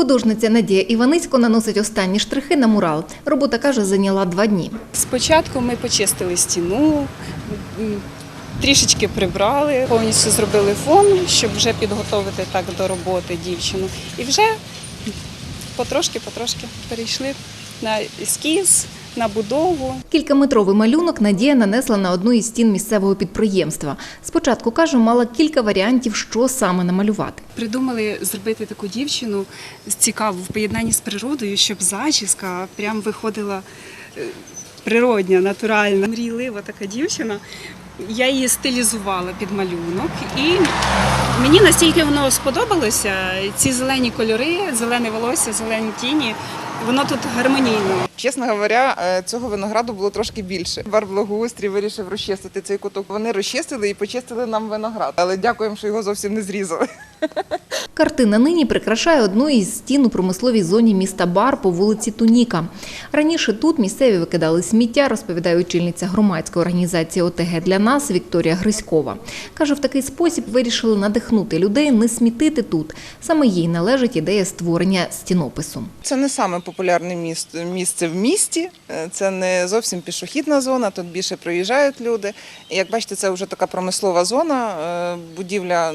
Художниця Надія Іваницько наносить останні штрихи на мурал. Робота каже, зайняла два дні. Спочатку ми почистили стіну, трішечки прибрали, повністю зробили фон, щоб вже підготовити так до роботи дівчину. І вже потрошки-потрошки перейшли на ескіз, на будову. Кількаметровий малюнок Надія нанесла на одну із стін місцевого підприємства. Спочатку каже, мала кілька варіантів, що саме намалювати. Придумали зробити таку дівчину цікаву в поєднанні з природою, щоб зачіска прям виходила е, природня, натуральна. Мрійлива така дівчина. Я її стилізувала під малюнок, і мені настільки воно сподобалося. Ці зелені кольори, зелене волосся, зелені тіні. Воно тут гармонійно. Чесно говоря, е, цього винограду було трошки більше. Бар вирішив розчистити цей куток. Вони розчистили і почистили нам виноград. Але дякуємо, що його зовсім не зрізали. Картина нині прикрашає одну із стін у промисловій зоні міста Бар по вулиці Туніка. Раніше тут місцеві викидали сміття, розповідає очільниця громадської організації ОТГ для нас Вікторія Гриськова. Каже, в такий спосіб вирішили надихнути людей не смітити тут. Саме їй належить ідея створення стінопису. Це не саме популярне місце, в місті. Е, Це не зовсім пішохідна зона. Тут більше проїжджають люди. Як бачите, це вже така промислова зона. е, Будівля,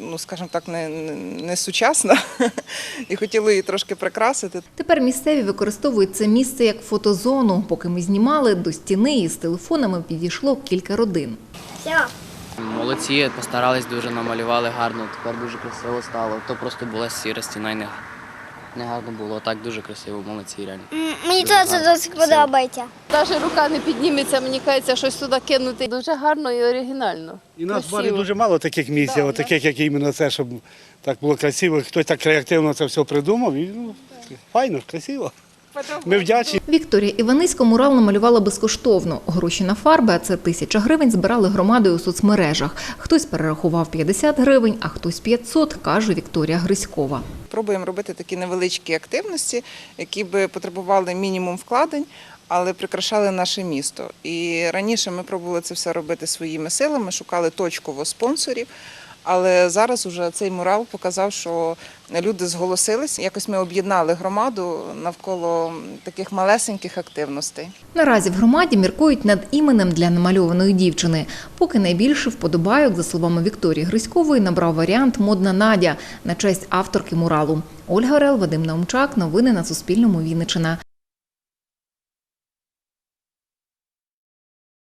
ну скажімо так, не, не, сучасна. І хотіли її трошки прикрасити. Тепер місцеві використовують це місце як фотозону. Поки ми знімали, до стіни із телефонами підійшло кілька родин. Молодці, постарались дуже, намалювали гарно, тепер дуже красиво стало. То просто була сіра стіна і не, не гарно було. Так дуже красиво, молодці реально. Мені теж це досить подобається. Навіть рука не підніметься, мені кажеться, щось туди кинути. Дуже гарно і оригінально. І нас в барі дуже мало таких місць, Да, от таких, як іменно це, щоб так було красиво. Хтось так креативно це все придумав. І, ну, файно, красиво. Ми вдячні. Вікторія Іванисько мурал намалювала безкоштовно. Гроші на фарби, а це тисяча гривень, збирали громадою у соцмережах. Хтось перерахував 50 гривень, а хтось 500, каже Вікторія Гриськова. Пробуємо робити такі невеличкі активності, які би потребували мінімум вкладень, але прикрашали наше місто. І раніше ми пробували це все робити своїми силами, шукали точково спонсорів. Але зараз уже цей мурал показав, що люди зголосились. Якось ми об'єднали громаду навколо таких малесеньких активностей. Наразі в громаді міркують над іменем для намальованої дівчини. Поки найбільше вподобайок, за словами Вікторії Гриськової, набрав варіант Модна Надя на честь авторки муралу. Ольга Орел, Вадим Наумчак. Новини на Суспільному. Вінниччина.